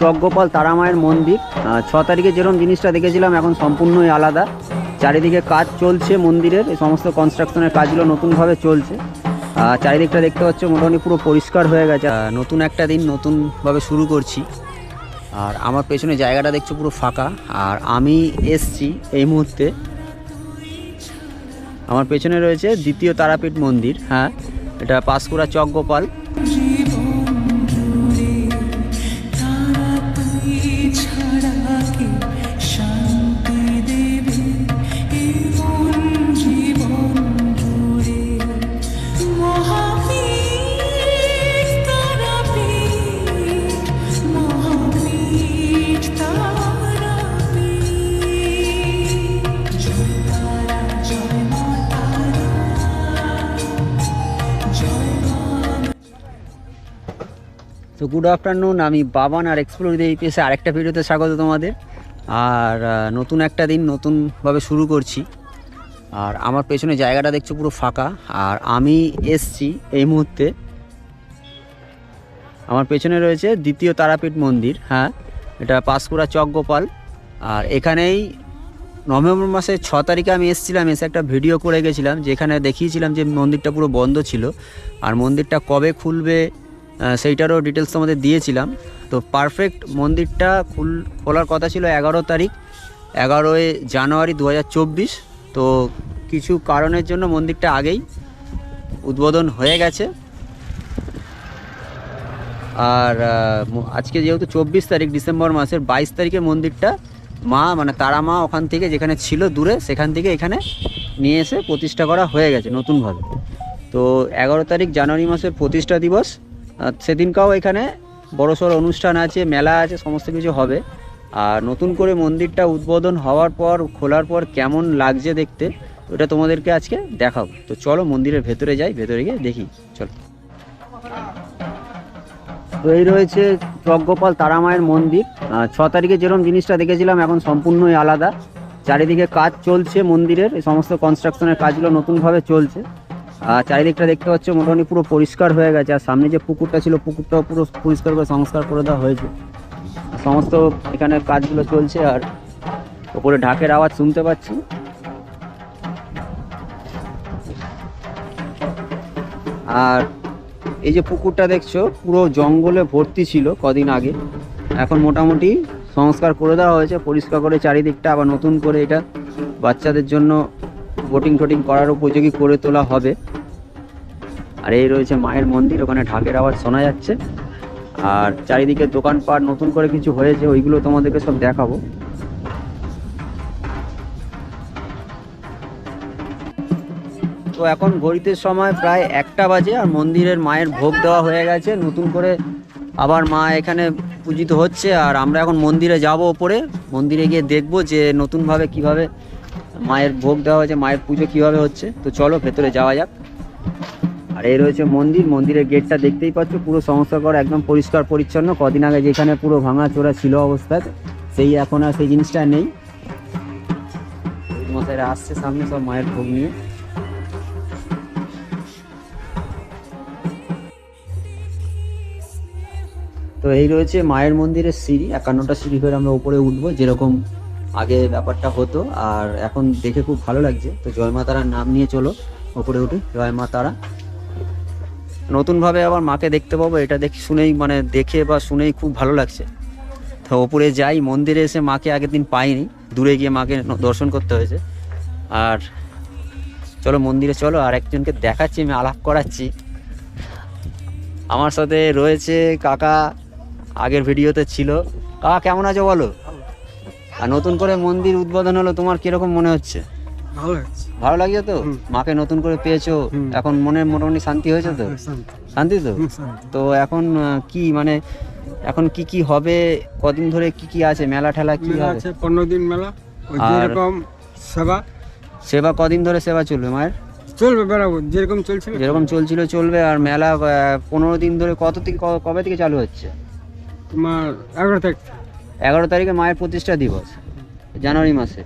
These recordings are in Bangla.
চকগোপাল তারামায়ের মন্দির। ছ তারিখে যেরকম জিনিসটা দেখেছিলাম, এখন সম্পূর্ণই আলাদা। চারিদিকে কাজ চলছে মন্দিরের, এই সমস্ত কনস্ট্রাকশনের কাজগুলো নতুনভাবে চলছে। চারিদিকটা দেখতে পাচ্ছ, মোটামুটি পুরো পরিষ্কার হয়ে গেছে। নতুন একটা দিন নতুনভাবে শুরু করছি। আর আমার পেছনে জায়গাটা দেখছ পুরো ফাঁকা। আর আমি এসছি এই মুহূর্তে। আমার পেছনে রয়েছে দ্বিতীয় তারাপীঠ মন্দির হ্যাঁ। এটা পাঁশকুড়া চকগোপাল। তো গুড আফটারনুন আমি বাবান আর এক্সপ্লোর দিয়ে ইপিএসে আরেকটা ভিডিওতে স্বাগত তোমাদের। আর নতুন একটা দিন নতুনভাবে শুরু করছি। আর আমার পেছনে জায়গাটা দেখছ পুরো ফাঁকা। আর আমি এসছি এই মুহূর্তে। আমার পেছনে রয়েছে দ্বিতীয় তারাপীঠ মন্দির হ্যাঁ? এটা পাঁশকুড়া চকগোপাল আর এখানেই নভেম্বর মাসের ছ তারিখে আমি এসেছিলাম, এসে একটা ভিডিও করে গেছিলাম, যেখানে দেখিয়েছিলাম যে মন্দিরটা পুরো বন্ধ ছিল। আর মন্দিরটা কবে খুলবে সেইটারও ডিটেলস তোমাদের দিয়েছিলাম। তো পারফেক্ট মন্দিরটা খুল, খোলার কথা ছিল এগারো তারিখ। এগারোই জানুয়ারি দু হাজার চব্বিশ। তো কিছু কারণের জন্য মন্দিরটা আগেই উদ্বোধন হয়ে গেছে। আর আজকে যেহেতু চব্বিশ তারিখ, ডিসেম্বর মাসের বাইশ তারিখে মন্দিরটা মা মানে তারা মা ওখান থেকে যেখানে ছিল দূরে, সেখান থেকে এখানে নিয়ে এসে প্রতিষ্ঠা করা হয়ে গেছে নতুনভাবে। তো এগারো তারিখ জানুয়ারি মাসের প্রতিষ্ঠা দিবস। সেদিনকাও এখানে বড়সড় অনুষ্ঠান আছে, মেলা আছে, সমস্ত কিছু হবে। আর নতুন করে মন্দিরটা উদ্বোধন হওয়ার পর, খোলার পর কেমন লাগছে দেখতে, ওটা তোমাদেরকে আজকে দেখাবো। তো চলো মন্দিরের ভেতরে যাই, ভেতরে গিয়ে দেখি। চলো। তো এই রয়েছে চকগোপাল তারামায়ের মন্দির। ছ তারিখে যেরকম জিনিসটা দেখেছিলাম, এখন সম্পূর্ণই আলাদা। চারিদিকে কাজ চলছে মন্দিরের, এই সমস্ত কনস্ট্রাকশনের কাজগুলো নতুনভাবে চলছে। আর চারিদিকটা দেখতে পাচ্ছ, মোটামুটি পুরো পরিষ্কার হয়ে গেছে। আর সামনে যে পুকুরটা ছিল, পুকুরটাও পুরো পরিষ্কার করে সংস্কার করে দেওয়া হয়েছে। সমস্ত এখানে কাজগুলো চলছে আর ওপরে ঢাকের আওয়াজ শুনতে পাচ্ছি। আর এই যে পুকুরটা দেখছ, পুরো জঙ্গলে ভর্তি ছিল কদিন আগে। এখন মোটামুটি সংস্কার করে দেওয়া হয়েছে, পরিষ্কার করে চারিদিকটা আবার নতুন করে এটা বাচ্চাদের জন্য বোটিং টোটিং করার উপযোগী করে তোলা হবে। আর এই রয়েছে মায়ের মন্দির, ওখানে ঢাকের আওয়াজ শোনা যাচ্ছে। আর চারিদিকে দোকানপাট, নতুন করে কিছু হয়েছে, ওইগুলো তোমাদেরকে সব দেখাবো। তো এখন ঘড়িতে সময় প্রায় একটা বাজে, আর মন্দিরের মায়ের ভোগ দেওয়া হয়ে গেছে। নতুন করে আবার মা এখানে পূজিত হচ্ছে, আর আমরা এখন মন্দিরে যাব ওপরে। মন্দিরে গিয়ে দেখব যে নতুনভাবে কীভাবে মায়ের ভোগ দেওয়া হয়েছে, মায়ের পুজো কীভাবে হচ্ছে? তো চলো, ভেতরে যাওয়া যাক। আর এই রয়েছে মন্দির, মন্দিরের গেটটা দেখতেই পাচ্ছ, পুরো সংস্কার করা একদম পরিষ্কার, পরিচ্ছন্ন। কদিন আগে যেখানে পুরো ভাঙা চোরা ছিল অবস্থায়, সেই এখন আর সেই জিনিসটা নেই। মশাইরা আসছে সামনে সব মায়ের ভোগ নিয়ে। তো এই রয়েছে মায়ের মন্দিরের সিঁড়ি, একান্নটা সিঁড়ি করে আমরা উপরে উঠবো, যেরকম আগে ব্যাপারটা হতো, আর এখন দেখে খুব ভালো লাগছে। তো জয় মা তারার নাম নিয়ে চলো উপরে উঠে। জয় মা তারা। নতুনভাবে আবার মাকে দেখতে পাবো, এটা দেখে শুনেই মানে দেখে বা শুনেই খুব ভালো লাগছে। তো ওপরে যাই, মন্দিরে এসে মাকে আগের দিন পাইনি, দূরে গিয়ে মাকে দর্শন করতে হয়েছে। আর চলো মন্দিরে চলো, আর একজনকে দেখাচ্ছি, আমি আলাপ করাচ্ছি। আমার সাথে রয়েছে কাকা, আগের ভিডিওতে ছিল। কাকা, কেমন আছো বলো? আর নতুন করে মন্দির উদ্বোধন হলো তোমার কীরকম মনে হচ্ছে? ভালো লাগছে। ভালো লাগছে তো? মাকে নতুন করে পেয়েছ এখন মনে মোটামুটি শান্তি হয়েছে তো? শান্তি। শান্তি তো? তো এখন কি মানে এখন কি কি হবে? কদিন ধরে কি কি আছে? মেলা ঠেলা কি আছে পনেরো দিন মেলা। যেরকম সেবা। সেবা কদিন ধরে সেবা চলবে মায়ের? চলবে বেড়াবো। যেরকম চলছিল যেরকম চলছিল চলবে। আর মেলা পনেরো দিন ধরে কত থেকে কবে থেকে চালু হচ্ছে? তোমার এগারো তারিখ এগারো তারিখে মায়ের প্রতিষ্ঠা দিবস জানুয়ারি মাসে।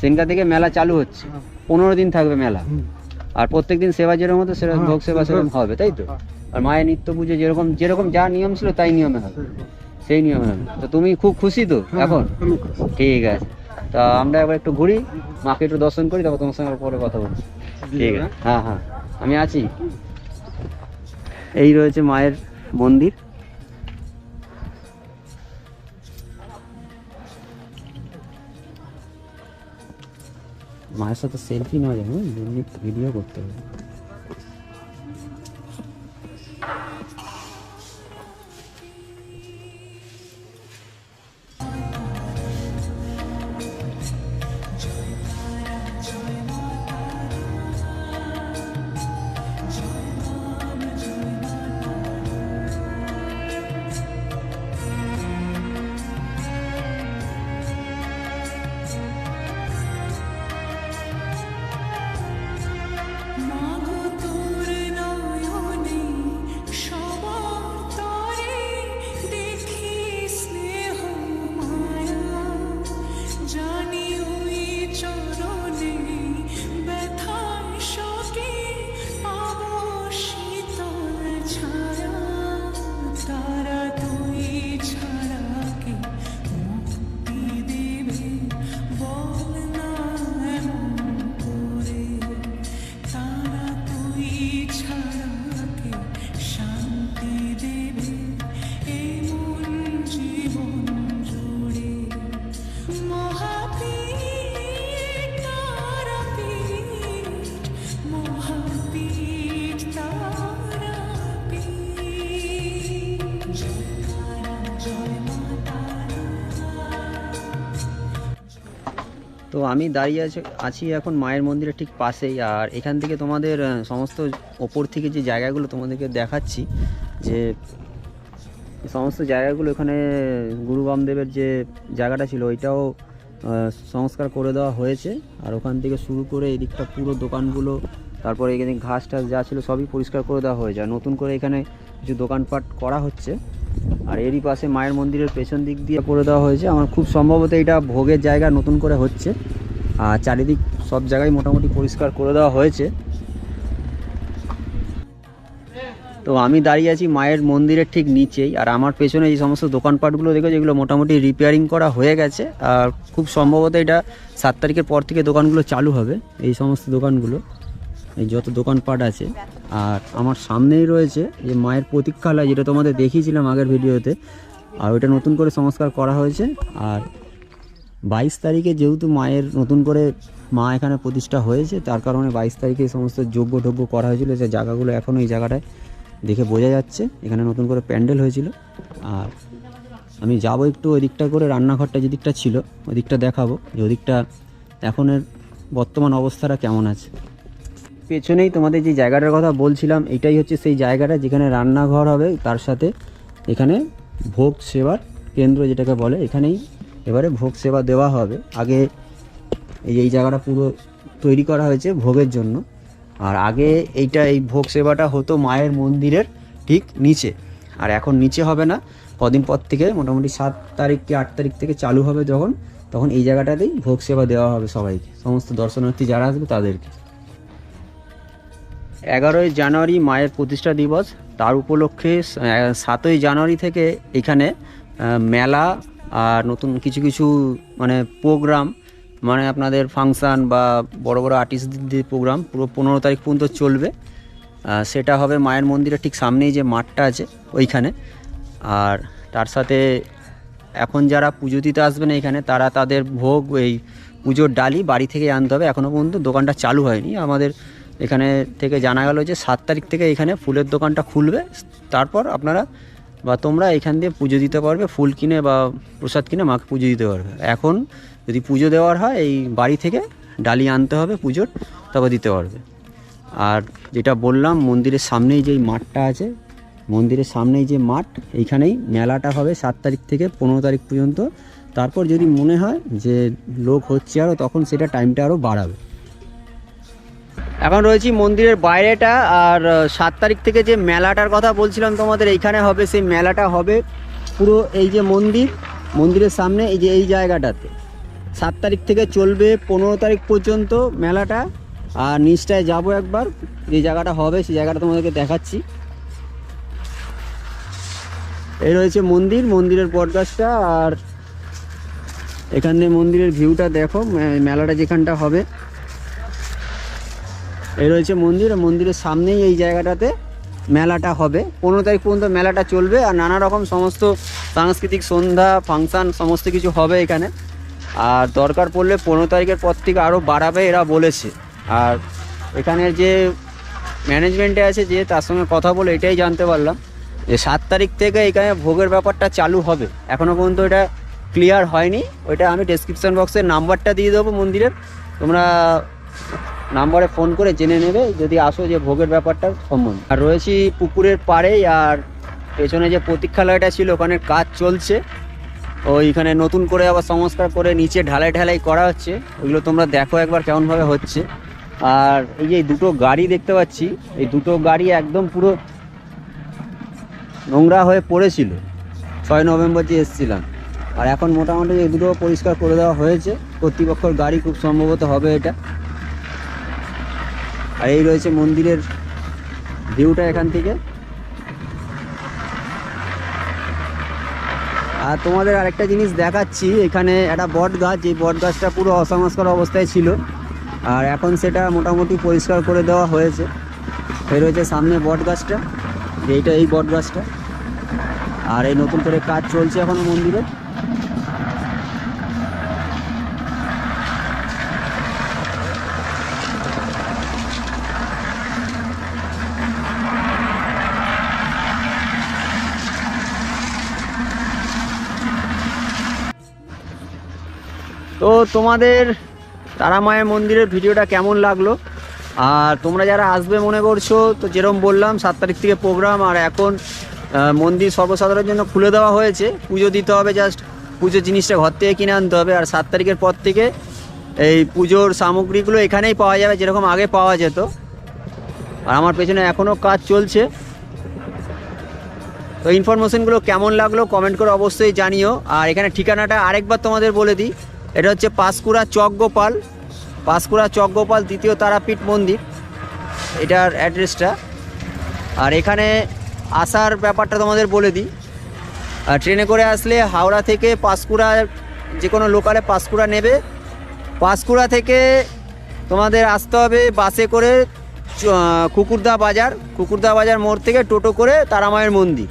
সেদিনকার থেকে মেলা চালু হচ্ছে। পনেরো দিন থাকবে মেলা। আর প্রত্যেক দিন সেবা যেরকম হতো সেরকম হ্যাঁ, ভোগ সেবা সেরকম হবে তাই তো? আর মায়ের নিত্য পুজো যেরকম যেরকম যা নিয়ম ছিল তাই নিয়মে হবে। সেই নিয়মে হবে। তো তুমি খুব খুশি তো হ্যাঁ, এখন? ঠিক আছে। তা আমরা একবার একটু ঘুরি মাকে একটু দর্শন করি তারপর তোমার সঙ্গে পরে কথা বলছি ঠিক আছে। হ্যাঁ হ্যাঁ। আমি আছি। এই রয়েছে মায়ের মন্দির। মায়ের সাথে সেলফি নেওয়া যাবে ভিডিও করতে হবে তো আমি দাঁড়িয়ে আছি আছি এখন মায়ের মন্দিরের ঠিক পাশেই। আর এখান থেকে তোমাদের সমস্ত ওপর থেকে যে জায়গাগুলো তোমাদেরকে দেখাচ্ছি, যে সমস্ত জায়গাগুলো এখানে গুরু বামদেবের যে জায়গাটা ছিল, ওইটাও সংস্কার করে দেওয়া হয়েছে। আর ওখান থেকে শুরু করে এদিকটা পুরো দোকানগুলো, তারপরে এখানে ঘাস টাস যা ছিল সবই পরিষ্কার করে দেওয়া হয়েছে। আর নতুন করে এখানে কিছু দোকানপাট করা হচ্ছে। আর এরই পাশে মায়ের মন্দিরের পেছন দিক দিয়ে করে দেওয়া হয়েছে। আমার খুব সম্ভবত এটা ভোগের জায়গা নতুন করে হচ্ছে। আর চারিদিক সব জায়গায় মোটামুটি পরিষ্কার করে দেওয়া হয়েছে। তো আমি দাঁড়িয়ে আছি মায়ের মন্দিরের ঠিক নিচেই। আর আমার পেছনে এই সমস্ত দোকানপাটগুলো দেখো, যেগুলো মোটামুটি রিপেয়ারিং করা হয়ে গেছে। আর খুব সম্ভবত এটা সাত তারিখের পর থেকে দোকানগুলো চালু হবে, এই সমস্ত দোকানগুলো। এই যত দোকানপাট আছে। আর আমার সামনেই রয়েছে যে মায়ের প্রতীক্ষালয় যেটা তোমাদের দেখিয়েছিলাম আগের ভিডিওতে। আর ওইটা নতুন করে সংস্কার করা হয়েছে। আর বাইশ তারিখে যেহেতু মায়ের নতুন করে মা এখানে প্রতিষ্ঠা হয়েছে, তার কারণে বাইশ তারিখে এই সমস্ত যোগ্য টোগ্য করা হয়েছিল। যে জায়গাগুলো এখনও এই জায়গাটায় দেখে বোঝা যাচ্ছে, এখানে নতুন করে প্যান্ডেল হয়েছিল। আর আমি যাব একটু ওই দিকটা করে, রান্নাঘরটা যেদিকটা ছিল ওই দিকটা দেখাবো যে ওদিকটা এখনের বর্তমান অবস্থাটা কেমন আছে। পেছনেই তোমাদের যে জায়গাটার কথা বলছিলাম, এটাই হচ্ছে সেই জায়গাটা যেখানে রান্নাঘর হবে, তার সাথে এখানে ভোগ সেবার কেন্দ্র যেটাকে বলে, এখানেই এবারে ভোগ সেবা দেওয়া হবে। আগে এই এই জায়গাটা পুরো তৈরি করা হয়েছে ভোগের জন্য। আর আগে এইটা, এই ভোগ সেবাটা হতো মায়ের মন্দিরের ঠিক নিচে। আর এখন নিচে হবে না, কদিন পর থেকে মোটামুটি সাত তারিখ কি আট তারিখ থেকে চালু হবে যখন, তখন এই জায়গাটাতেই ভোগ সেবা দেওয়া হবে সবাইকে, সমস্ত দর্শনার্থী যারা আসবে তাদেরকে। এগারোই জানুয়ারি মায়ের প্রতিষ্ঠা দিবস। তার উপলক্ষে সাতই জানুয়ারি থেকে এখানে মেলা আর নতুন কিছু কিছু মানে প্রোগ্রাম মানে আপনাদের ফাংশান বা বড় বড় আর্টিস্টদের প্রোগ্রাম পুরো পনেরো তারিখ পর্যন্ত চলবে। সেটা হবে মায়ের মন্দিরের ঠিক সামনেই যে মাঠটা আছে, ওইখানে। আর তার সাথে এখন যারা পুজো দিতে আসবেন এখানে, তারা তাদের ভোগ, এই পুজোর ডালি বাড়ি থেকে আনতে হবে। এখনও পর্যন্ত দোকানটা চালু হয়নি। আমাদের এখানে থেকে জানা গেল যে সাত তারিখ থেকে এখানে ফুলের দোকানটা খুলবে। তারপর আপনারা বা তোমরা এখান দিয়ে পুজো দিতে পারবে, ফুল কিনে বা প্রসাদ কিনে মাকে পুজো দিতে পারবে। এখন যদি পুজো দেওয়ার হয়, এই বাড়ি থেকে ডালি আনতে হবে পুজোর, তবে দিতে পারবে। আর যেটা বললাম, মন্দিরের সামনেই যেই মাঠটা আছে, মন্দিরের সামনেই যে মাঠ, এইখানেই মেলাটা হবে সাত তারিখ থেকে পনেরো তারিখ পর্যন্ত। তারপর যদি মনে হয় যে লোক হচ্ছে আরও তখন সেটা টাইমটা আরও বাড়াবে। এখন রয়েছি মন্দিরের বাইরেটা, আর সাত তারিখ থেকে যে মেলাটার কথা বলছিলাম তোমাদের, এইখানে হবে, সেই মেলাটা হবে পুরো এই যে মন্দির, মন্দিরের সামনে এই যে এই জায়গাটাতে। সাত তারিখ থেকে চলবে, পনেরো তারিখ পর্যন্ত মেলাটা, আর নিচটায় যাব একবার, যে জায়গাটা হবে, সেই জায়গাটা তোমাদেরকে দেখাচ্ছি। এই রয়েছে মন্দির, মন্দিরের বটগাছটা আর এখানে মন্দিরের ভিউটা দেখো মেলাটা যেখানটা হবে। এই রয়েছে মন্দির মন্দিরের সামনেই এই জায়গাটাতে মেলাটা হবে। পনেরো তারিখ পর্যন্ত মেলাটা চলবে, আর নানা রকম সমস্ত সাংস্কৃতিক সন্ধ্যা, ফাংশন, সমস্ত কিছু হবে এখানে। আর দরকার পড়লে পনেরো তারিখের পর থেকে আরও বাড়াবে এরা বলেছে। আর এখানের যে ম্যানেজমেন্টে আছে যে তার সঙ্গে কথা বলে এটাই জানতে পারলাম যে সাত তারিখ থেকে এখানে ভোগের ব্যাপারটা চালু হবে। এখনও পর্যন্ত এটা ক্লিয়ার হয়নি। ওইটা আমি ডেসক্রিপশন বক্সের নাম্বারটা দিয়ে দেবো মন্দিরের। তোমরা নাম্বারে ফোন করে জেনে নেবে যদি আসো যে ভোগের ব্যাপারটা সম্বন্ধে। আর রয়েছি পুকুরের পাড়েই আর পেছনে যে প্রতীক্ষালয়টা ছিল, ওখানে কাজ চলছে। ওইখানে নতুন করে আবার সংস্কার করে নিচে ঢালাই ঢালাই করা হচ্ছে। ওইগুলো তোমরা দেখো একবার কেমনভাবে হচ্ছে। আর এই যে দুটো গাড়ি দেখতে পাচ্ছি, এই দুটো গাড়ি একদম পুরো নোংরা হয়ে পড়েছিল। ছয় নভেম্বর যে এসেছিলাম। আর এখন মোটামুটি এই দুটো পরিষ্কার করে দেওয়া হয়েছে। কর্তৃপক্ষের গাড়ি খুব সম্ভবত হবে এটা। আর এই রয়েছে মন্দিরের ভিউটা এখান থেকে। আর তোমাদের আরেকটা জিনিস দেখাচ্ছি, এখানে একটা বট গাছ এই বট গাছটা পুরো অসংস্কার অবস্থায় ছিল। আর এখন সেটা মোটামুটি পরিষ্কার করে দেওয়া হয়েছে। এই রয়েছে সামনে বট গাছটা, এইটা এই বট গাছটা। আর এই নতুন করে কাজ চলছে এখনও মন্দিরে। তো তোমাদের তারা মায়ের মন্দিরের ভিডিওটা কেমন লাগল? আর তোমরা যারা আসবে মনে করছ, তো যেরকম বললাম, সাত তারিখ থেকে প্রোগ্রাম, আর এখন মন্দির সর্বসাধারণের জন্য খুলে দেওয়া হয়েছে। পুজো দিতে হবে জাস্ট পুজোর জিনিসটা ঘর থেকে কিনে আনতে হবে। আর সাত তারিখের পর থেকে এই পুজোর সামগ্রীগুলো এখানেই পাওয়া যাবে, যেরকম আগে পাওয়া যেত। আর আমার পেছনে এখনও কাজ চলছে। তো ইনফরমেশনগুলো কেমন লাগল কমেন্ট করে অবশ্যই জানিও। আর এখানে ঠিকানাটা আরেকবার তোমাদের বলে দিই। এটা হচ্ছে পাঁশকুড়া চক গোপাল পাঁশকুড়া চক গোপাল দ্বিতীয় তারাপীঠ মন্দির। এটার অ্যাড্রেসটা আর এখানে আসার ব্যাপারটা তোমাদের বলে দিই। আর ট্রেনে করে আসলে হাওড়া থেকে পাঁশকুড়া যে কোনো লোকালে পাঁশকুড়া নেবে। পাঁশকুড়া থেকে তোমাদের আসতে হবে বাসে করে কুকুরদা বাজার। কুকুরদা বাজার মোড় থেকে টোটো করে তারামায়ের মন্দির।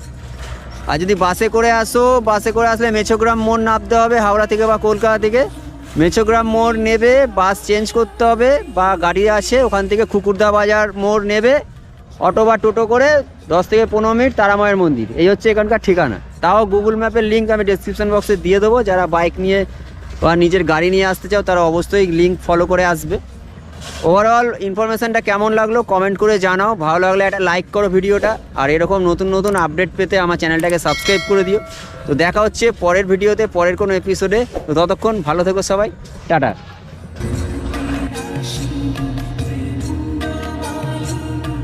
আর যদি বাসে করে আসো, বাসে করে আসলে মেছোগ্রাম মোড় নামতে হবে, হাওড়া থেকে বা কলকাতা থেকে। মেছোগ্রাম মোড় নেবে, বাস চেঞ্জ করতে হবে, বা গাড়ি আসে, ওখান থেকে খুকুরদা বাজার মোড় নেবে, অটো বা টোটো করে দশ থেকে পনেরো মিনিট তারামায়ের মন্দির। এই হচ্ছে এখানকার ঠিকানা। তাও গুগল ম্যাপের লিঙ্ক আমি ডেসক্রিপশন বক্সে দিয়ে দেবো। যারা বাইক নিয়ে বা নিজের গাড়ি নিয়ে আসতে চাও, তারা অবশ্যই লিঙ্ক ফলো করে আসবে। ওভারঅল ইনফরমেশনটা কেমন লাগল কমেন্ট করে জানাও। ভালো লাগলে একটা লাইক করো ভিডিওটা। আর এরকম নতুন নতুন আপডেট পেতে আমার চ্যানেলটাকে সাবস্ক্রাইব করে দিও। তো দেখা হচ্ছে পরের ভিডিওতে, পরের কোনো এপিসোডে তো ততক্ষণ ভালো থেকো সবাই। টাটা।